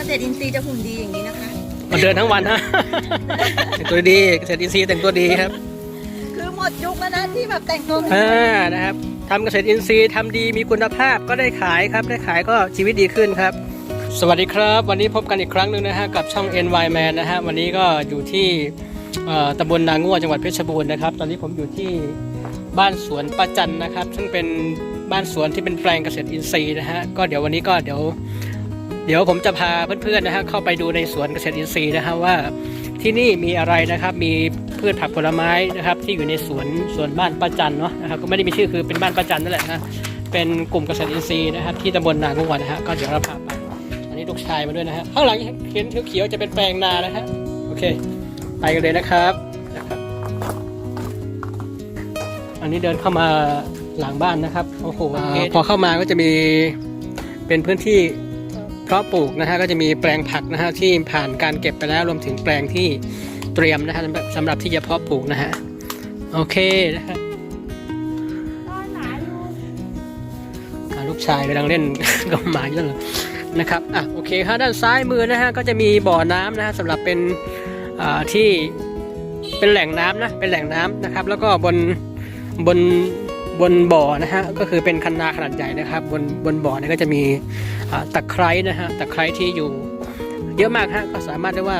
เกษตรอินทรีย์จะหุ่นดีอย่างนี้นะคะ มาเดินทั้งวันฮะ แต่งตัวดีเกษตรอินทรีย์แต่งตัวดีครับคือหมดยุคแล้วนะที่แบบแต่งตัวอ่านะครับทำเกษตรอินทรีย์ทำดีมีคุณภาพก็ได้ขายครับได้ขายก็ชีวิตดีขึ้นครับ สวัสดีครับ วันนี้พบกันอีกครั้งหนึ่งนะฮะกับช่อง NY Man นะฮะวันนี้ก็อยู่ที่เอ่อตำบลนาง่วจังหวัดเพชรบูรณ์นะครับตอนนี้ผมอยู่ที่บ้านสวนป้าจันนะครับ ซึ่งเป็นบ้านสวนที่เป็นแปลงเกษตรอินทรีย์นะฮะก็เดี๋ยววันนี้ก็เดี๋ยว เดี๋ยวผมจะพาเพื่อนๆนะฮะเข้าไปดูในสวนเกษตรอินทรีย์นะฮะว่าที่นี่มีอะไรนะครับ มีพืชผักผลไม้นะครับ ที่อยู่ในสวนสวนบ้านป้าจันเนาะนะครับก็ไม่ได้มีชื่อคือเป็นบ้านป้าจันนั่นแหละนะเป็นกลุ่มเกษตรอินทรีย์นะครับ ที่ตำบลนางงวนนะฮะก็เดี๋ยวเราพาไปอันนี้ลูกชายมาด้วยนะฮะข้างหลังเห็นเขียวๆจะเป็นแปลงนานะฮะโอเค ไปกันเลยนะครับนะครับ อันนี้เดินเข้ามาหลังบ้านนะครับโอ้โหพอเข้ามาก็จะมีเป็นพื้นที่ เพาะปลูกนะฮะก็จะมีแปลงผักนะฮะที่ผ่านการเก็บไปแล้วรวมถึงแปลงที่เตรียมนะฮะสำหรับที่จะเพาะปลูกนะฮะโอเคนะฮะลูกชายกำลังเล่นกับหมาอยู่เลยนะครับอะโอเคครับด้านซ้ายมือนะฮะก็จะมีบ่อน้ำนะฮะสำหรับเป็นอ่าที่เป็นแหล่งน้ำนะเป็นแหล่งน้ำนะครับ แล้วก็บนบน บนบ่อนะฮะก็คือเป็นคันนาขนาดใหญ่นะครับ บนบนบ่อเนี่ยก็จะมีตะไคร้นะฮะตะไคร้ที่อยู่เยอะมากฮะก็สามารถได้ว่า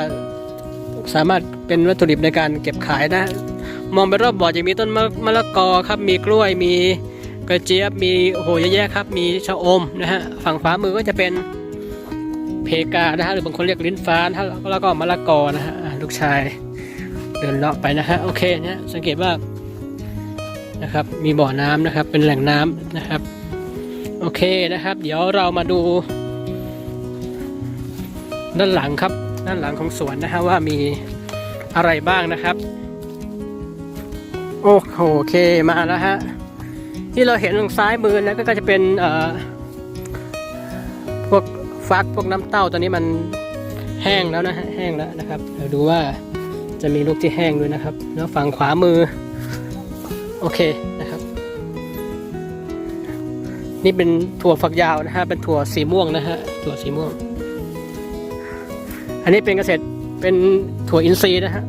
สามารถเป็นวัตถุดิบในการเก็บขายนะมองไปรอบบ่อจะมีต้นมะมะละกอครับ มีกล้วยมีกระเจี๊ยบมีโหเยอะแยะครับ มีชะอมนะฮะฝั่งขวามือก็จะเป็นเพกานะฮะหรือบางคนเรียกลิ้นฟ้านะฮะแล้วก็มะละกอนะฮะลูกชายเดินเลาะไปนะฮะโอเคนะฮะสังเกตว่า นะครับ มีบ่อน้ำนะครับ เป็นแหล่งน้ำนะครับ โอเคนะครับ เดี๋ยวเรามาดู ด้านหลังครับ ด้านหลังของสวนนะฮะว่ามีอะไรบ้างนะครับ โอ้โหโอเคมาแล้วฮะที่เราเห็นทางซ้ายมือนะก็จะเป็นเอ่อพวกฟักพวกน้ำเต้าตอนนี้มันแห้งแล้วนะฮะแห้งแล้วนะครับเดี๋ยวดูว่าจะมีลูกที่แห้งด้วยนะครับ แล้วฝั่งขวามือ โอเคนะครับ นี่เป็นถั่วฝักยาวนะฮะ เป็นถั่วสีม่วงนะฮะ ถั่วสีม่วง อันนี้เป็นเกษตร เป็นถั่วอินทรีย์นะฮะ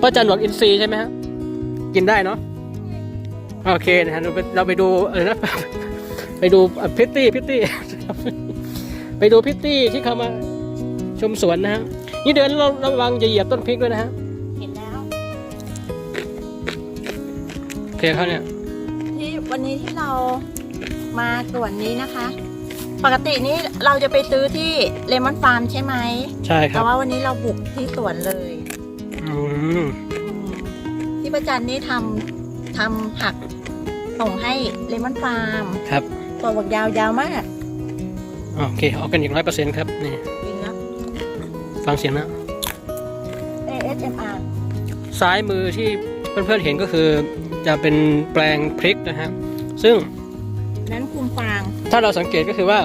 ป้าจันบอกอินทรีย์ใช่ไหมฮะ กินได้เนาะ โอเคนะฮะ เราไปเราไปดูอะไรนะ ไปดูพิตตี้พิตตี้ ไปดูพิตตี้ที่เขามาชมสวนนะฮะ นี่เดินเราระวังจะเหยียบต้นพริกด้วยนะฮะ โอเคเขาเนี่ย ที่วันนี้ที่เรามาสวนนี้นะคะ ปกตินี้เราจะไปซื้อที่เลมอนฟาร์มใช่ไหมใช่คแต่รับว่าวันนี้เราบุกที่สวนเลยอืมอืมที่ประจันนี่ทำทำผักส่งให้เลมอนฟาร์มครับตัวบักยาวยาวมากโอเคออร์แกนิกร้อยเปอร์เซ็นต์ครับนี่จริงแล้วฟังเสียงนะ ASMR ซ้ายมือที่ เพื่อนๆเห็นก็คือจะเป็นแปลงพริกนะฮะซึ่งนั้นคุมฟาง ถ้าเราสังเกตก็คือว่า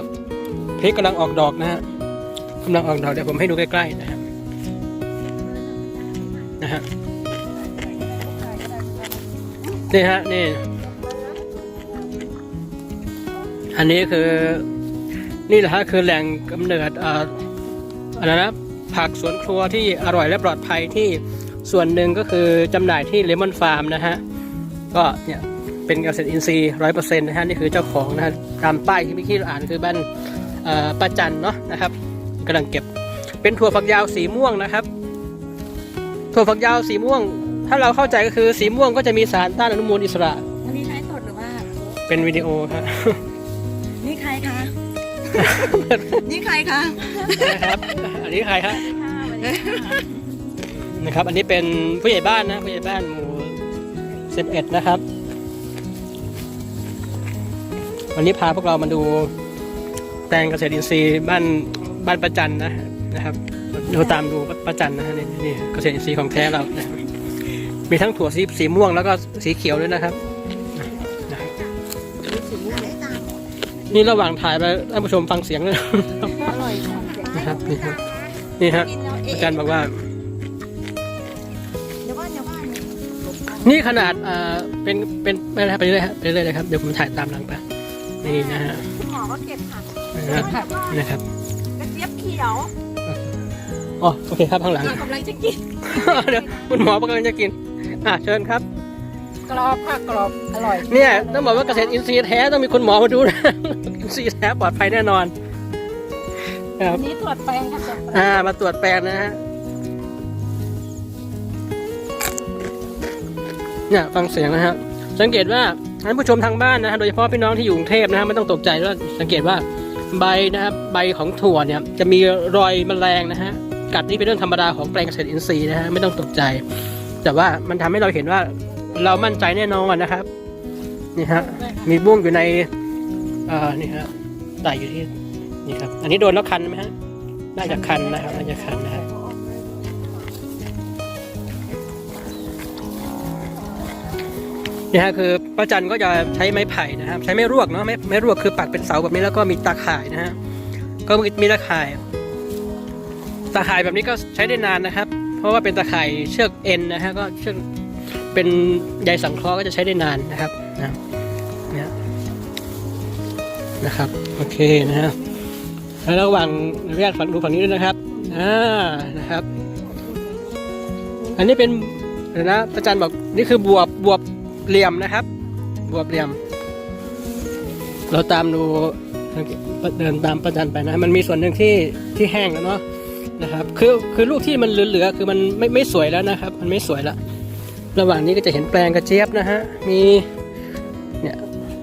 พริกกำลังออกดอกนะฮะกำลังออกดอกเดี๋ยวผมให้ดูใกล้ๆนะฮะนะฮะนี่ฮะนี่อันนี้คือนี่แหละฮะคือแหล่งกำเนิดอ่าอะไรนะผักสวนครัวที่อร่อยและปลอดภัยที่ ส่วนหนึ่งก็คือจำหน่ายที่เลมอนฟาร์มนะฮะ ก็เนี่ยเป็นเกษตรอินทรีย์ร้อยเปอร์เซ็นต์นะฮะนี่คือเจ้าของนะฮะตามป้ายที่เมื่อกี้เราอ่านคือบ้านเอ่อป้าจันเนาะนะครับกำลังเก็บเป็นถั่วฝักยาวสีม่วงนะครับ ถั่วฝักยาวสีม่วง ถ้าเราเข้าใจก็คือสีม่วงก็จะมีสารต้านอนุมูลอิสระ อันนี้ใช้สดหรือว่า เป็นวิดีโอครับนี่ใครคะ นี่ใครคะนะครับ อันนี้ใครครับค่ะสวัสดีค่ะ นะครับ อันนี้เป็นผู้ใหญ่บ้านนะผู้ใหญ่บ้านหมู่สิบเอ็ดนะครับ วันนี้พาพวกเรามาดูแปลงเกษตรอินทรีย์บ้านบ้านประจันนะนะครับดูตามดูประจันนะฮะนี่นี่เกษตรอินทรีย์ของแท้เรานะครับมีทั้งถั่วสีสีม่วงแล้วก็สีเขียวด้วยนะครับสีม่วงได้ตามนี่ระหว่างถ่ายไปท่านผู้ชมฟังเสียงเลยอร่อยค่ะนะครับนี่ครับนี่ฮะกินแล้วเอ๊ะอาจารย์บอกว่า นี่ขนาดอ่าเป็นเป็นไม่ได้ไปเรื่อยๆฮะไปเรื่อยๆเลยครับเดี๋ยวผมถ่ายตามหลังไปนี่นะฮะคุณหมอก็รถเก็บผักนะครับนะครับกระเจี๊ยบเขียวอ๋อโอเคครับข้างหลังเรากำลังจะกินเดี๋ยวคุณหมอกำลังจะกินอะเชิญครับ กรอบค่ะกรอบอร่อยเนี่ยต้องบอกว่าเกษตรอินทรีย์แท้ต้องมีคุณหมอมาดูนะอินทรีย์แท้ปลอดภัยแน่นอน ครัอับนนี้ตรวจแปลงค่ะตรวจแปลง อ่ามาตรวจแปลงนะฮะ เนี่ยฟังเสียงนะฮะสังเกตว่าท่านผู้ชมทางบ้านนะฮะโดยเฉพาะพี่น้องที่อยู่กรุงเทพนะฮะไม่ต้องตกใจว่าสังเกตว่าใบนะครับใบของถั่วเนี่ยจะมีรอยแมลงนะฮะกัดนี่เป็นเรื่องธรรมดาของแปลงเกษตรอินทรีย์นะฮะไม่ต้องตกใจ แต่ว่ามันทำให้เราเห็นว่าเรามั่นใจแน่นอนนะครับนี่ฮะมีบุ้งอยู่ในเอ่อนี่ฮะไต่อยู่ที่นี่ครับ อันนี้โดนแล้วคันไหมฮะน่าจะคันนะครับน่าจะคันนะครับ นี่ฮะคือป้าจันก็จะใช้ไม้ไผ่นะครับใช้ไม้รวกเนาะไม้ไม้รวกคือปักเป็นเสาแบบนี้แล้วก็มีตาข่ายนะฮะก็มีตาข่าย ตาข่ายแบบนี้ก็ใช้ได้นานนะครับ เพราะว่าเป็นตาข่ายเชือกเอ็นนะฮะก็เชือกเป็นใยสังเคราะห์ก็จะใช้ได้นานนะครับนะเนี่ยนะครับโอเคนะฮะแล้วระหว่างเรียกฝั่งดูฝั่งนี้ด้วยนะครับอ่านะครับ อันนี้เป็นนะอาจารย์บอกนี่คือบวบบวบ เหลี่ยมนะครับ บวบเหลี่ยม เราตามดูเดินตามประจันไปนะ มันมีส่วนหนึ่งที่ที่แห้งแล้วเนาะนะครับ คือคือลูกที่มันเหลือๆคือมันไม่ไม่สวยแล้วนะครับ มันไม่สวยละระหว่างนี้ก็จะเห็นแปลงกระเจี๊ยบนะฮะ มีเนี่ย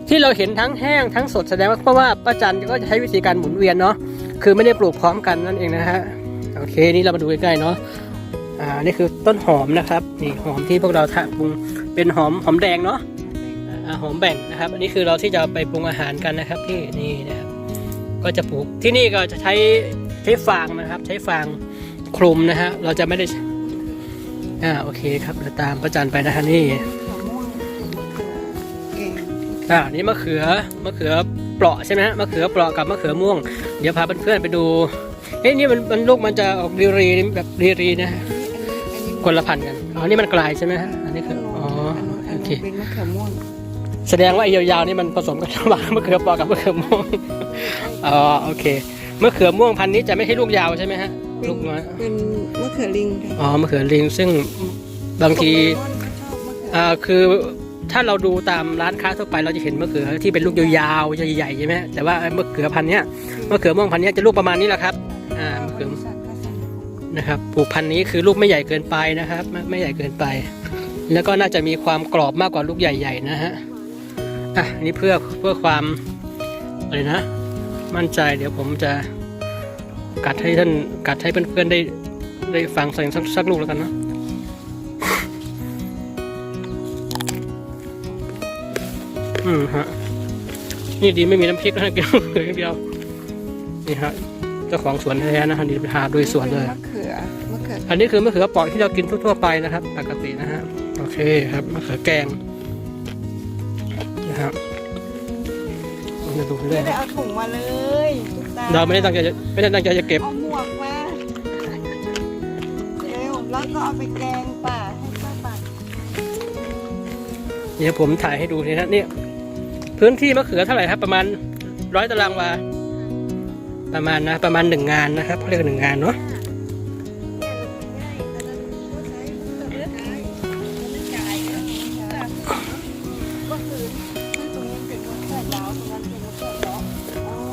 ที่เราเห็นทั้งแห้งทั้งสดแสดงว่าเพราะว่าป้าจันก็จะใช้วิธีการหมุนเวียนเนาะ คือไม่ได้ปลูกพร้อมกันนั่นเองนะฮะ โอเค นี่เรามาดูใกล้ๆเนาะ อ่า นี่คือต้นหอมนะครับ นี่หอมที่พวกเราทำปรุง เป็นหอมหอมแดงเนาะอ่าหอมแบ่งนะครับ อันนี้คือเราที่จะไปปรุงอาหารกันนะครับที่นี่นะครับ ก็จะปลูกที่นี่ก็จะใช้ใช้ฟางนะครับ ใช้ฟางคลุมนะฮะเราจะไม่ได้อ่าโอเคครับเราตามประจันไปนะฮะนี่มะม่วงเก่งอ่านี่มะเขือมะเขือเปราะใช่ไหมฮะมะเขือเปราะกับมะเขือม่วง เดี๋ยวพาเพื่อนๆไปดูเฮ้ยนี่มันมันลูกมันจะออกรีรีๆแบบรีรีๆนะฮะอันนี้อันนี้คนละพันธุ์กันอ๋อนี่มันกลายใช่ไหมฮะอันนี้คือ อ๋ออันโอเคนี้เป็นมะเขือม่วงแสดงว่าไอ้ยาวๆนี่มันผสมกันระหว่างมะเขือเปราะกับมะเขือม่วงอ๋อโอเคมะเขือม่วงพันธุ์นี้จะไม่ใช่ลูกยาวใช่ไหมฮะลูกน้อยเป็นมะเขือลิงค่ะอ๋อมะเขือลิงซึ่งบางทีโปเกมอนก็ชอบมะเขืออ่าคือถ้าเราดูตามร้านค้าทั่วไปเราจะเห็นมะเขือที่เป็นลูกยาวๆใหญ่ๆใช่ไหมแต่ว่าไอ้มะเขือพันธุ์เนี้ยมะเขือม่วงพันธุ์เนี้ยจะลูกประมาณนี้แหละครับ อ่ามะเขือนะครับปลูกพันธุ์นี้คือลูกไม่ใหญ่เกินไปนะครับไม่ไม่ใหญ่เกินไป แล้วก็น่าจะมีความกรอบมากกว่าลูกใหญ่ๆนะฮะ อะอันนี่เพื่อเพื่อความอะไรนะ มั่นใจเดี๋ยวผมจะกัดให้ท่านกัดให้เพื่อนๆได้ได้ฟังสักสักสักลูกแล้วกันเนาะอืมฮะ นี่ดีไม่มีน้ำพริกนะกินมะเขืออย่างเดียว นี่ฮะเจ้าของสวนแท้ๆนะฮะนี่ไปหาโดยสวนเลยมะเขือมะเขืออันนี้คือมะเขือเปราะที่เรากินทั่วๆไปนะครับ ปกตินะฮะโอเคครับมะเขือแกงนะครับเราดูเรื่ไม่อยได้เอาถุงมาเลยตุ๊กตเราไม่ได้ตั้งใจจะไม่ได้ตั้งใจจะเก็บ เอาหมวกมาเร็วแล้วก็เอาไปแกงป่าให้ป้าป่าเดี๋ยวผมถ่ายให้ดูนี่นะเนี่ยพื้นที่มะเขือเท่าไหร่ครับ ประมาณร้อยตารางวาประมาณนะประมาณหนึ่งงานนะครับเขาเรียกว่าหนึ่งงานเนาะ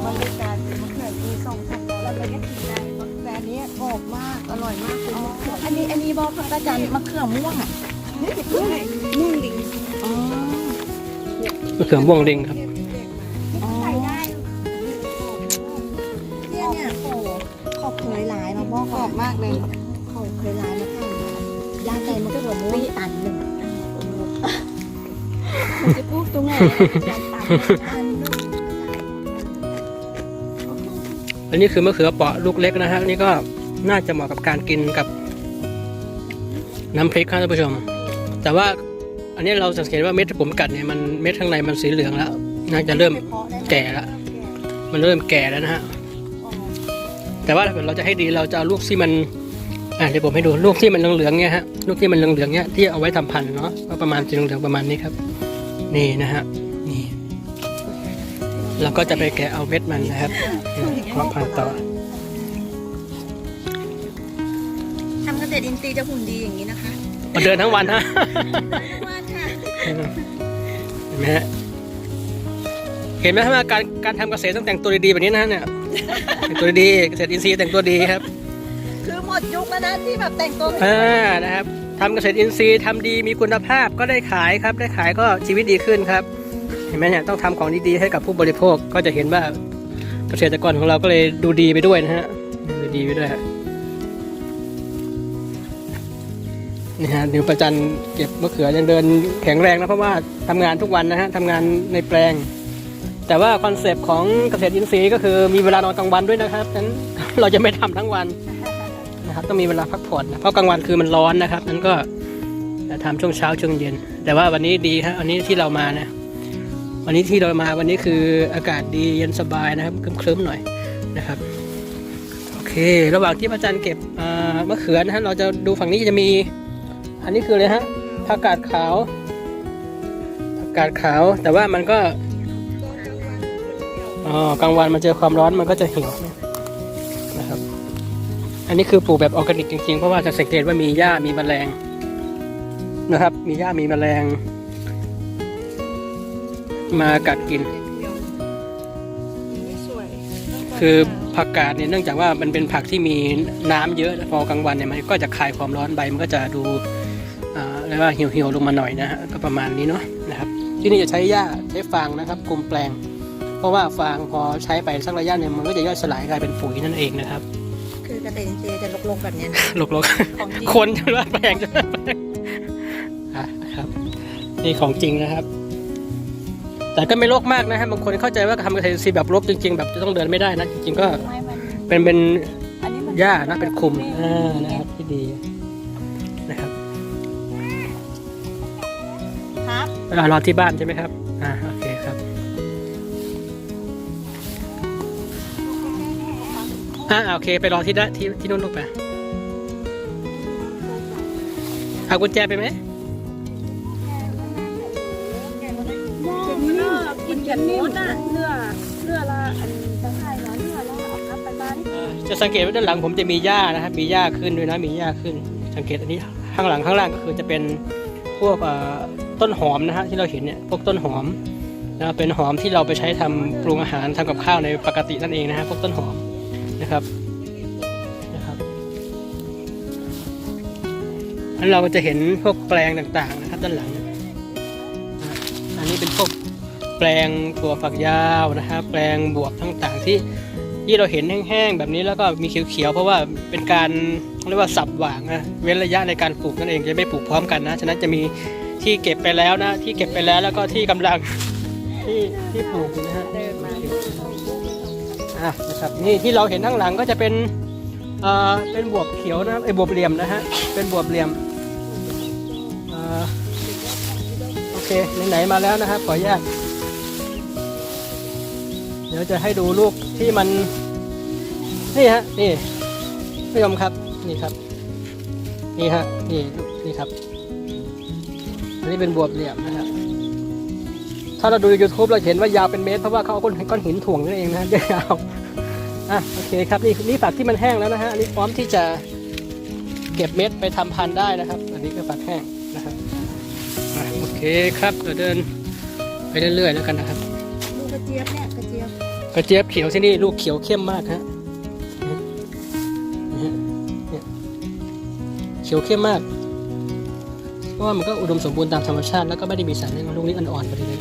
มันเลยกายเป็นมะเขือมีสองพันแล้วมันก็กินได้แต่อันนี้กรอบมากอร่อยมากเป็นมะเขืออันนี้อันนี้บอกพระอาจารย์มะเขือม่วงอะนี่ม่วงม่วงลิงอ๋อมะเขือม่วงลิงครับอ๋อเนี่ยเนี่ยโอ้ขอบเคยหลายมาบอกกรอบมากเลยขอบเคยหลายมาค่ะย่างใจมันก็เหมือม่วงตันหนึ่งมันจะพูดตรงไหนตัน อันนี้คือมะเขือเปาะลูกเล็กนะฮะนี่ก็น่าจะเหมาะกับการกินกับ น้ำพริกครับท่านผู้ชม แต่ว่าอันนี้เราสังเกตว่าเม็ดที่ผมกัดเนี่ยมันเม็ดข้างในมันสีเหลืองแล้วน่าจะเริ่มแก่แล้วมันเริ่มแก่แล้วนะฮะแต่ว่าถ้าเกิดเราจะให้ดีเราจะเอาลูกที่มันอ่าเดี๋ยวผมให้ดูลูกที่มันเหลืองๆเนี่ยฮะลูกที่มันเหลืองๆเนี่ยที่เอาไว้ทำพันธุ์เนาะก็ประมาณสีเหลืองๆประมาณนี้ครับ นี่นะฮะนี่แล้วก็จะไปแกะเอาเม็ดมันนะครับ มาพันต่อทำเกษตรอินทรีย์จะหุ่นดีอย่างนี้นะคะมาเดินทั้งวันฮะมากค่ะเห็นไหมฮะเห็นไหมครับว่าการการทำเกษตรต้องแต่งตัวดีๆแบบนี้นะฮะเนี่ยแต่งตัวดีๆเกษตรอินทรีย์แต่งตัวดีครับ คือหมดยุคแล้วนะที่แบบแต่งตัวไม่อ่านะครับทำเกษตรอินทรีย์ทำดีมีคุณภาพก็ได้ขายครับ ได้ขายก็ชีวิตดีขึ้นครับ เห็นไหมเนี่ยต้องทำของดีๆให้กับผู้บริโภคก็จะเห็นว่า เกษตรกรของเราก็เลยดูดีไปด้วยนะฮะดูดีไปด้วยฮะนี่ฮะนิวประจันเก็บมะเขือยังเดินแข็งแรงนะเพราะว่าทำงานทุกวันนะฮะทำงานในแปลง แต่ว่าคอนเซปต์ของเกษตรอินทรีย์ก็คือมีเวลานอนกลางวันด้วยนะครับนั้นเราจะไม่ทำทั้งวันนะครับต้องมีเวลาพักผ่อนนะเพราะกลางวันคือมันร้อนนะครับนั้นก็ทำช่วงเช้าช่วงเย็น แต่ว่าวันนี้ดีครับวันนี้ที่เรามานะ วันนี้ที่เรามาวันนี้คืออากาศดีเย็นสบายนะครับครึ้มๆหน่อยนะครับโอเค ระหว่างที่พระอาจารย์เก็บมะเขือนะฮะเราจะดูฝั่งนี้จะมี อันนี้คืออะไรฮะผักกาดขาวผักกาดขาว แต่ว่ามันก็อ๋อกลางวันมันเจอความร้อนมันก็จะเหี่ยวนะครับ อันนี้คือปลูกแบบออร์แกนิกจริงๆ เพราะว่าจะสังเกตว่ามีหญ้ามีแมลงนะครับ มีหญ้ามีแมลง มากัดกินสวยคือผักกาดเนี่ยเนื่องจากว่ามันเป็นผักที่มีน้ำเยอะพอกลางวันเนี่ยมันก็จะคายความร้อนใบมันก็จะดูอ่าเรียกว่าเหี่ยวๆลงมาหน่อยนะฮะก็ประมาณนี้เนาะนะครับที่นี่จะใช้หญ้าใช้ฟางนะครับกลุ่มแปลง เพราะว่าฟางพอใช้ไปสักระยะเนี่ยมันก็จะย่อยสลายกลายเป็นปุ๋ยนั่นเองนะครับ คือเกษตรอินทรีย์จะลกๆแบบเนี้ยนะหลกของจริงๆคนจะว่าแปลงจะว่าแปลงอะนะครับนี่ของจริงนะครับ แต่ก็ไม่รกมากนะฮะบางคนเข้าใจว่าทำเกษตรอินทรีย์แบบรกจริง ๆ แบบจะต้องเดินไม่ได้นะจริงๆก็ไม่มันเป็นเป็นอันนี้มันหญ้านะเป็นคุมอ่านะครับที่ดีนะครับครับ อ่ารอที่บ้านใช่ไหมครับอ่าโอเคครับอ่าโอเคไปรอที่ด้านที่ที่นู่นลูกไปเอากุญแจไปไหม กินกันนิ่มอะเนื้อเนื้อละอันตะไคร้ร้อนเนื้อละเอาครับไปบ้านจะสังเกตว่าด้านหลังผมจะมีหญ้านะครับมีหญ้าขึ้นด้วยนะมีหญ้าขึ้น สังเกตอันนี้ข้างหลังข้างล่างก็คือจะเป็นพวกเอ่อต้นหอมนะฮะที่เราเห็นเนี่ยพวกต้นหอมนะเป็นหอมที่เราไปใช้ทำปรุงอาหารทำกับข้าวในปกตินั่นเองนะฮะพวกต้นหอมนะครับนะครับอันเราก็จะเห็นพวกแปลงต่างๆนะครับด้านหลังอะอันนี้เป็นพวก แปลงถั่วฝักยาวนะครับ แปลงบวบต่างที่ที่เราเห็นแห้งๆแบบนี้แล้วก็มีเขียวๆเพราะว่าเป็นการเรียกว่าสับหว่างนะเว้นระยะในการปลูกนั่นเองจะไม่ปลูกพร้อมกันนะฉะนั้นจะมีที่เก็บไปแล้วนะ ที่เก็บไปแล้วแล้วก็ที่กำลังที่ที่ปลูกนะฮะอะนะครับนี่ที่เราเห็นข้างหลังก็จะเป็นเอ่อเป็นบวบเขียวนะครับไอ้บวบเหลี่ยมนะฮะเป็นบวบเหลี่ยมอ่อโอเคไหนๆมาแล้วนะครับขออนุญาต เดี๋ยวจะให้ดูลูกที่มัน นี่ฮะ นี่ผู้ชมครับ นี่ครับ นี่ฮะ นี่นี่ครับ อันนี้เป็นบวบเหลี่ยมนะฮะถ้าเราดู YouTube เราเห็นว่ายาวเป็นเมตรเพราะว่าเขาเอาก้อนก้อนหินถ่วงนั่นเองนะยาวอะโอเคครับนี่นี่ฝักที่มันแห้งแล้วนะฮะอันนี้พร้อมที่จะเก็บเม็ดไปทำพันธุ์ได้นะครับ อันนี้ก็ฝักแห้งนะครับโอเคครับเดี๋ยวเดินไปเรื่อยๆแล้วกันนะครับลูกกระเจี๊ยบเนี่ย กระเจี๊ยบเขียวที่นี่ลูกเขียวเข้มมากฮะเขียวเข้มมาก เพราะว่ามันก็อุดมสมบูรณ์ตามธรรมชาติแล้วก็ไม่ได้มีสารเร่งลูกนี้อ่อนๆพอดีเลย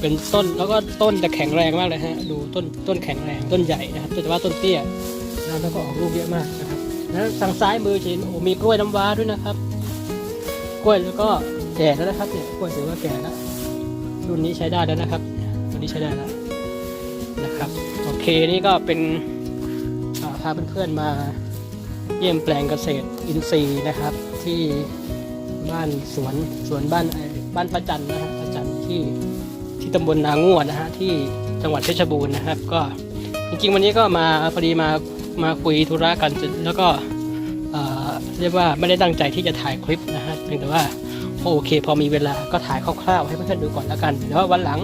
เป็นต้นแล้วก็ต้นจะแข็งแรงมากเลยฮะดูต้นต้นแข็งแรงต้นใหญ่นะครับแต่ว่าต้นเตี้ยแล้วก็ออกลูกเยอะมากนะครับแล้วทางซ้ายมือจะเห็นโอ้มีกล้วยน้ำว้าด้วยนะครับ กล้วยแล้วก็แก่แล้วนะครับเนี่ยกล้วยถือว่าแก่แล้วรุ่นนี้ใช้ได้แล้วนะครับ รุ่นนี้ใช้ได้แล้วนะครับโอเคนี่ก็เป็นาพาเพื่อนๆมาเยี่ยมแปลงเกษตรอินทรีย์นะครับ ที่บ้านสวนสวนบ้านเอ่อบ้านพระจันทร์นะฮะพระจันทร์ที่ที่ตำบลนางวดนะฮะที่จังหวัดเพชรบูรณ์นะครับ ก็จริงๆวันนี้ก็มาพอดีมามาคุยธุระกันแล้วก็เรียกว่าไม่ได้ตั้งใจที่จะถ่ายคลิปนะฮะเพียงแต่ว่าโอเค พอมีเวลาก็ถ่ายคร่าวๆให้เพื่อนๆดูก่อนแล้วกันเดี๋ยววันหลัง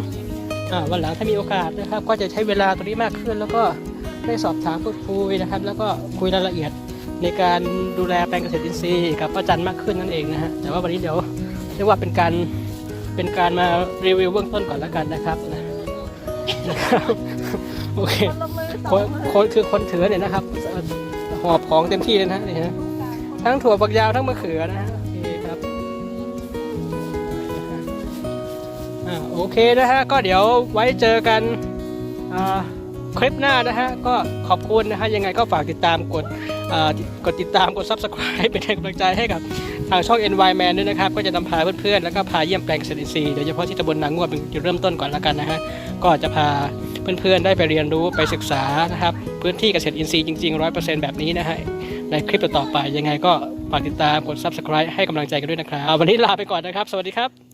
วันหลังถ้ามีโอกาสนะครับ ก็จะใช้เวลาตรงนี้มากขึ้น แล้วก็ได้สอบถามพูดคุยนะครับ แล้วก็คุยรายละเอียดในการดูแลแปลงเกษตรอินทรีย์กับป้าจันมากขึ้นนั่นเองนะฮะแต่ว่าวันนี้เดี๋ยวเรียกว่าเป็นการเป็นการมารีวิวเบื้องต้นก่อนแล้วกันนะครับนะครับโอเคคนละมือสอคนงมือคนคือคนถือเนี่ยนะครับเอ่อหอบของเต็มที่เลยนะนี่ฮะทั้งถั่วฝักยาวทั้งมะเขือนะฮะ โอเคนะฮะ ก็เดี๋ยวไว้เจอกันคลิปหน้านะฮะ ก็ขอบคุณนะฮะ ยังไงก็ฝากติดตามกดกดติดตามกด subscribe เป็นกำลังใจให้กับทางช่อง NY Man ด้วยนะครับ ก็จะนำพาเพื่อนๆ แล้วก็พาเยี่ยมแปลงเกษตรอินทรีย์โดยเฉพาะที่ตำบลนางงวดเป็นจุดเริ่มต้นก่อนแล้วกันนะฮะ ก็จะพาเพื่อนๆ ได้ไปเรียนรู้ไปศึกษานะครับ พื้นที่เกษตรอินทรีย์จริงๆ 100%แบบนี้นะฮะ ในคลิปต่อไปยังไงก็ฝากติดตามกด subscribe ให้กำลังใจกันด้วยนะครับวันนี้ลาไปก่อนนะครับ สวัสดีครับ